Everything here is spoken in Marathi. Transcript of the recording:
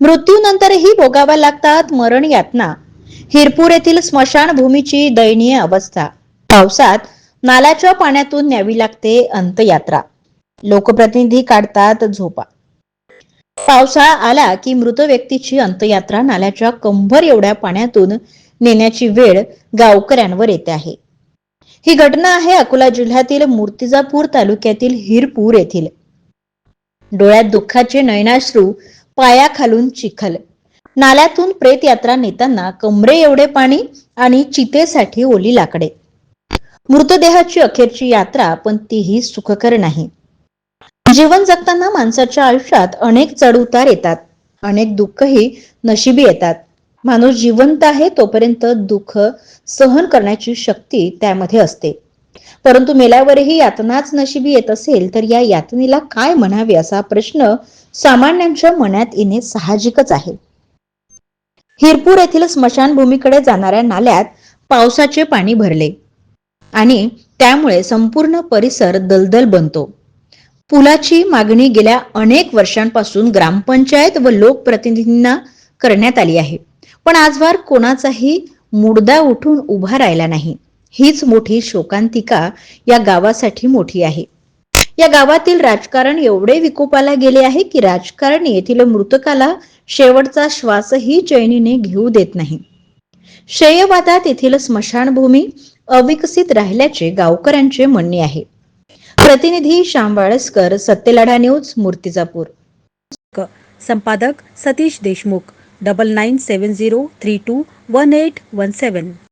मृत्यूनंतरही भोगाव्या लागतात मरण यातना. हिरपूर येथील स्मशानभूमीची दयनीय अवस्था. पावसात नाल्याच्या पाण्यातून न्यावी लागते अंतयात्रा लोकप्रतिनिधी काढतात झोपा. पावसाळा आला की मृत व्यक्तीची अंतयात्रा नाल्याच्या कंभर एवढ्या पाण्यातून नेण्याची वेळ गावकऱ्यांवर येते आहे. ही घटना आहे अकोला जिल्ह्यातील मूर्तिजापूर तालुक्यातील हिरपूर येथील. डोळ्यात दुःखाचे नयनाश्रू पायाखालून चिखल. नाल्यातून प्रेत यात्रा नेताना कमरे एवढे पाणी आणि चितेसाठी ओली लाकडे. मृतदेहाची अखेरची यात्रा पण तीही सुखकर नाही. जीवन जगताना माणसाच्या आयुष्यात अनेक चढउतार येतात. अनेक दुःखही नशिबी येतात. माणूस जिवंत आहे तोपर्यंत दुःख सहन करण्याची शक्ती त्यामध्ये असते. परंतु मेल्यावरही यातनाच नशिबी येत असेल तर या यातनेला काय म्हणावे असा प्रश्न सामान्यांच्या मनात येणे साहजिकच आहे. हिरपूर येथील स्मशानभूमीकडे जाणाऱ्या नाल्यात पावसाचे पाणी भरले आणि त्यामुळे संपूर्ण परिसर दलदल बनतो. पुलाची मागणी गेल्या अनेक वर्षांपासून ग्रामपंचायत व लोकप्रतिनिधींना करण्यात आली आहे. पण आजवर कोणाचाही मुडदा उठून उभा राहिला नाही. हीच मोठी शोकांतिका या गावासाठी मोठी आहे. या गावातील राजकारण एवढे विकोपाला गेले आहे की राजकारणी येथील मृतकाला शेवटचा श्वासही चैनीने घेऊ देत नाही. श्रेयवादात येथील स्मशानभूमी अविकसित राहिल्याचे गावकऱ्यांचे म्हणणे आहे. प्रतिनिधी श्याम वाळसकर सत्यलढा न्यूज मूर्तिजापूर. संपादक Satish Deshmukh double nine seven zero three two one eight one seven